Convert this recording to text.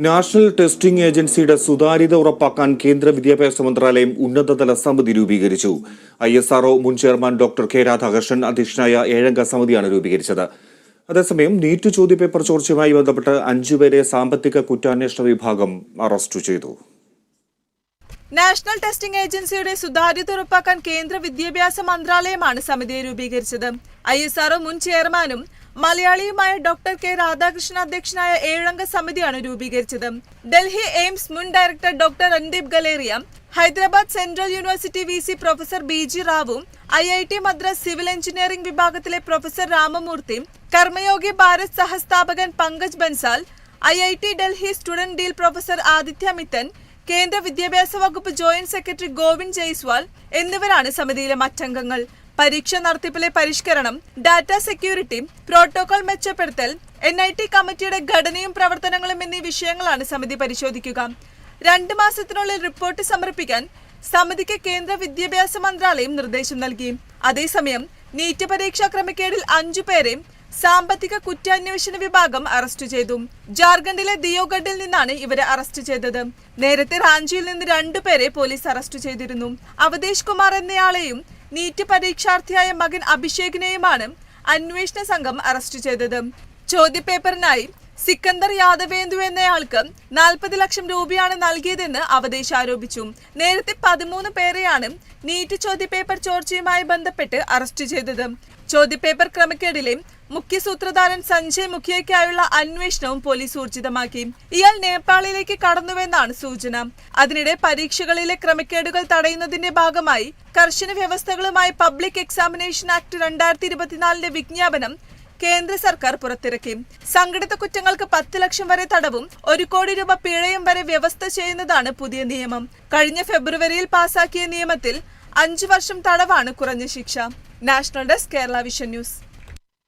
National testing ഏജൻസിയുടെ സുതാര്യത ഉറപ്പാക്കാൻ കേന്ദ്ര വിദ്യാഭ്യാസ മന്ത്രാലയം ഉന്നതതല സമിതി രൂപീകരിച്ചു. ഐ എസ് ആർഒ മുൻ ചെയർമാൻ ഡോക്ടർ കെ രാധാകൃഷ്ണൻ അധ്യക്ഷനായ ഏഴംഗ സമിതിയാണ് രൂപീകരിച്ചത്. അതേസമയം നീറ്റ് ചോദ്യപേപ്പർ ചോർച്ചയുമായി ബന്ധപ്പെട്ട് അഞ്ചുപേരെ സാമ്പത്തിക കുറ്റാന്വേഷണ വിഭാഗം അറസ്റ്റ് ചെയ്തു. നാഷണൽ ടെസ്റ്റിംഗ് ഏജൻസിയുടെ സുതാര്യത ഉറപ്പാക്കാൻ കേന്ദ്ര വിദ്യാഭ്യാസ മന്ത്രാലയമാണ് സമിതിയെ രൂപീകരിച്ചത്. ഐ എസ് ആർഒ മുൻ ചെയർമാനും മലയാളിയുമായ ഡോക്ടർ കെ രാധാകൃഷ്ണൻ അധ്യക്ഷനായ ഏഴംഗ സമിതിയാണ് രൂപീകരിച്ചത്. ഡൽഹി എയിംസ് മുൻ director doctor Randeep Guleria Hyderabad central university V C professor B G Rao I I T Madras civil engineering വിഭാഗത്തിലെ professor Ramamurthy Karmayogi Bharat സഹസ്ഥാപകൻ Pankaj Bansal I I T Delhi student dean professor Aditya Mittal കേന്ദ്ര വിദ്യാഭ്യാസ വകുപ്പ് joint secretary Govind Jaiswal എന്നിവരാണ് സമിതിയിലെ മറ്റംഗങ്ങൾ. പരീക്ഷ നടത്തിപ്പിലെ പരിഷ്കരണം data security protocol മെച്ചപ്പെടുത്തൽ എൻ ഐ ടി കമ്മിറ്റിയുടെ ഘടനയും പ്രവർത്തനങ്ങളും എന്നീ വിഷയങ്ങളാണ് സമിതി പരിശോധിക്കുക. രണ്ട് മാസത്തിനുള്ളിൽ റിപ്പോർട്ട് സമർപ്പിക്കാൻ സമിതിക്ക് കേന്ദ്ര വിദ്യാഭ്യാസ മന്ത്രാലയം നിർദ്ദേശം നൽകി. അതേസമയം നീറ്റ് പരീക്ഷാ ക്രമക്കേടിൽ അഞ്ചു പേരെ സാമ്പത്തിക കുറ്റാന്വേഷണ വിഭാഗം അറസ്റ്റ് ചെയ്തു. ജാർഖണ്ഡിലെ ദിയോഗഡിൽ നിന്നാണ് ഇവരെ അറസ്റ്റ് ചെയ്തത്. നേരത്തെ റാഞ്ചിയിൽ നിന്ന് രണ്ടുപേരെ പോലീസ് അറസ്റ്റ് ചെയ്തിരുന്നു. അവതേഷ് കുമാർ എന്നയാളെയും നീറ്റ് പരീക്ഷാർത്ഥിയായ മകൻ അഭിഷേകിനെയുമാണ് അന്വേഷണ സംഘം അറസ്റ്റ് ചെയ്തത്. ചോദ്യപേപ്പറിനായി സിക്കന്ദർ യാദവേന്ദു എന്നയാൾക്ക് നാൽപ്പത് ലക്ഷം രൂപയാണ് നൽകിയതെന്ന് അവതേഷ് ആരോപിച്ചു. നേരത്തെ പതിമൂന്ന് പേരെയാണ് നീറ്റ് ചോദ്യപേപ്പർ ചോർച്ചയുമായി ബന്ധപ്പെട്ട് അറസ്റ്റ് ചെയ്തത്. ചോദ്യപേപ്പർ ക്രമക്കേടിലെ മുഖ്യ സൂത്രധാരൻ സഞ്ജയ് മുഖ്യയ്ക്കായുള്ള അന്വേഷണവും പോലീസ് ഊർജിതമാക്കി. ഇയാൾ നേപ്പാളിലേക്ക് കടന്നുവെന്നാണ് സൂചന. അതിനിടെ പരീക്ഷകളിലെ ക്രമക്കേടുകൾ തടയുന്നതിന്റെ ഭാഗമായി കർശന വ്യവസ്ഥകളുമായി പബ്ലിക് എക്സാമിനേഷൻ ആക്ട് രണ്ടായിരത്തി ഇരുപത്തിനാലിന്റെ വിജ്ഞാപനം കേന്ദ്ര സർക്കാർ പുറത്തിറക്കി. സംഘടിത കുറ്റങ്ങൾക്ക് പത്ത് ലക്ഷം വരെ തടവും ഒരു കോടി രൂപ പിഴയും വരെ വ്യവസ്ഥ ചെയ്യുന്നതാണ് പുതിയ നിയമം. കഴിഞ്ഞ ഫെബ്രുവരിയിൽ പാസാക്കിയ നിയമത്തിൽ അഞ്ചു വർഷം തടവാണ് കുറഞ്ഞ ശിക്ഷ. National desk Kerala vision news.